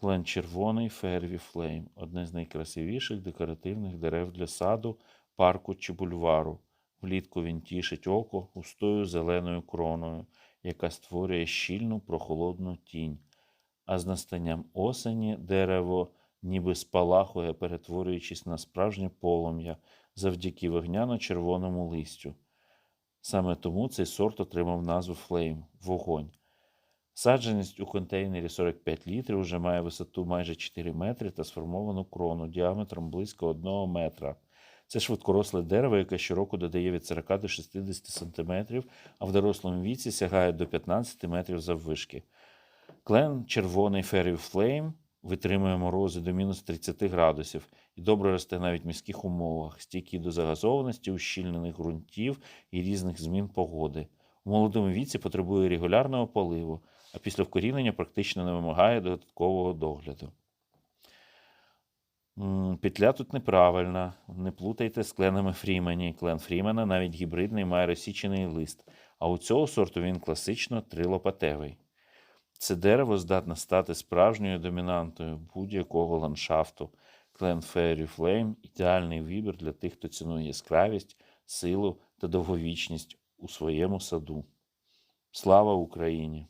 Клен червоний Ферві Флейм одне з найкрасивіших декоративних дерев для саду, парку чи бульвару. Влітку він тішить око густою зеленою кроною, яка створює щільну прохолодну тінь. А з настанням осені дерево ніби спалахує, перетворюючись на справжнє полум'я завдяки вогняно-червоному листю. Саме тому цей сорт отримав назву Флейм вогонь. Саджаність у контейнері 45 літрів вже має висоту майже 4 метри та сформовану крону діаметром близько 1 метра. Це швидкоросле дерево, яке щороку додає від 40 до 60 см, а в дорослому віці сягає до 15 метрів заввишки. Клен червоний Fairy Flame витримує морози до мінус 30 градусів і добре росте навіть в міських умовах, стійкий до загазованості, ущільнених ґрунтів і різних змін погоди. У молодому віці потребує регулярного поливу, а після вкорінення практично не вимагає додаткового догляду. Петля тут неправильна. Не плутайте з кленами Фрімені. Клен Фрімена навіть гібридний має розсічений лист, а у цього сорту він класично трилопатевий. Це дерево здатне стати справжньою домінантою будь-якого ландшафту. Клен Fairy Flame – ідеальний вибір для тих, хто цінує яскравість, силу та довговічність у своєму саду. Слава Україні!